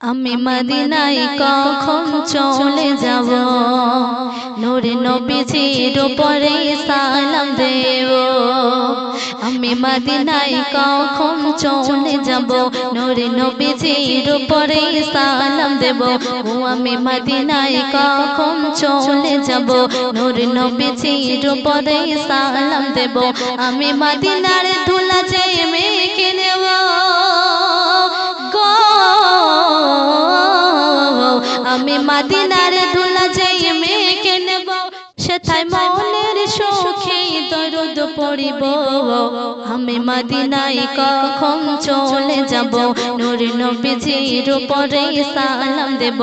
আমি মদিনায় কখন চলে যাব? নূরে নবীজির উপরে সালাম দেব। আমি মদিনায় কখন চলে যাব? নূরে নবীজির উপরে সালাম দেব। ও আমি মদিনায় কখন চলে যাব? নূরে নবীজির উপরে সালাম দেব। আমি মদিনার ধুলা যে মেখে নেব। আমি মাদিনার ধুলা যাই মেয়েকে নেব, সেথায় মনের সুখে দরদ পড়িব। আমি মাদিনায় কখন চলে যাব, নূর নবীজির উপরে সালাম দেব।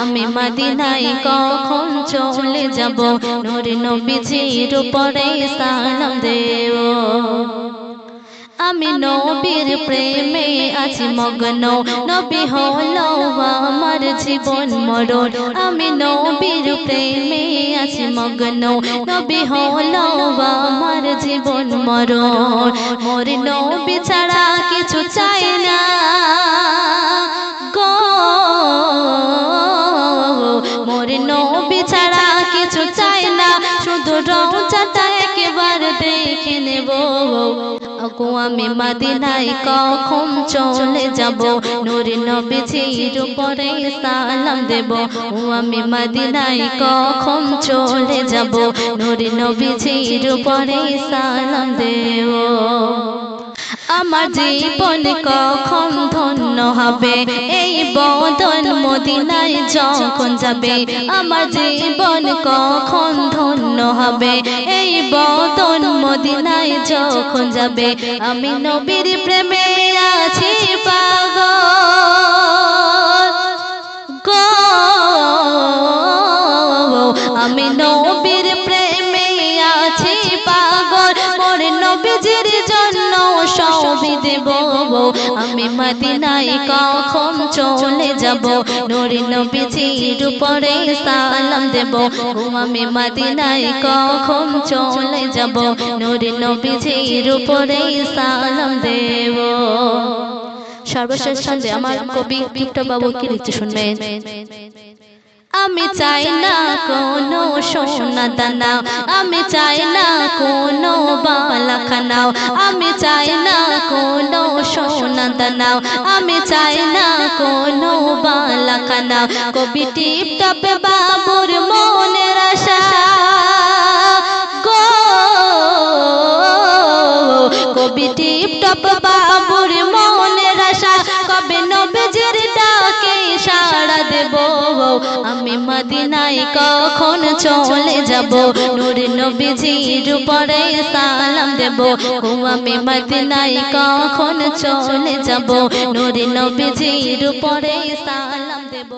আমি মাদিনায় কখন চলে যাব, নূর নবীজির উপরে সালাম দেব। আমি নবীর প্রেমে আছি মগ্ন। নবী হলো আমার জীবন মরণ। আমি নবীর প্রেমে আছি মগ্ন। নবী হলো আমার জীবন মরণ। মোর নবী ছাড়া কিছু চাই না। গো। মোর নবী ছাড়া কিছু চাই না। শুধু রোজাটা একবার দেখে নেব। আগো আমি মাদিনায় কখন চলে যাব? নূর নবীজির উপরে সালাম দেব। আমি কখন চলে যাব? নূর নবীজির উপরে সালাম দেব। আমার জীবন কখন ধন্য হবে? এই বদন মদিনায় যখন যাবে, আমার জীবন কখন ধন্য হবে। এই বদন মদিনায় যখন যাবে, আমি নবীর প্রেমে আছি পাগল। গো, আমি নবীর প্রেমে আছি পাগল। মোর নবীজির দেব আমি মদিনায় কখন চলে যাব? নূর নবীজির উপরে সালাম দেব। আমি মদিনায় কখন চলে যাব? নূর নবীজির উপরে সালাম দেব। সর্বশেষ সন্ধে আমার কবি টিপটপ বাবু কি লিখতে শুনবেন? আমি চাই না কোনো সোনা দানা। আমি চাই না কোনো বালা খানাও আমি চাই না কোনো সোনা দানাও আমি চাই না কোনো বালা খানাও কবি টিপ টপে বাবুর মনের আশা। গো। কবি টিপ টপ বাবুর মনের আশা। কবে আমি মদিনায় কখন চলে যাব? নূর নবীজির উপরে সালাম দেব। ও আমি মদিনায় কখন চলে যাব? নূর নবীজির উপরে সালাম দেব।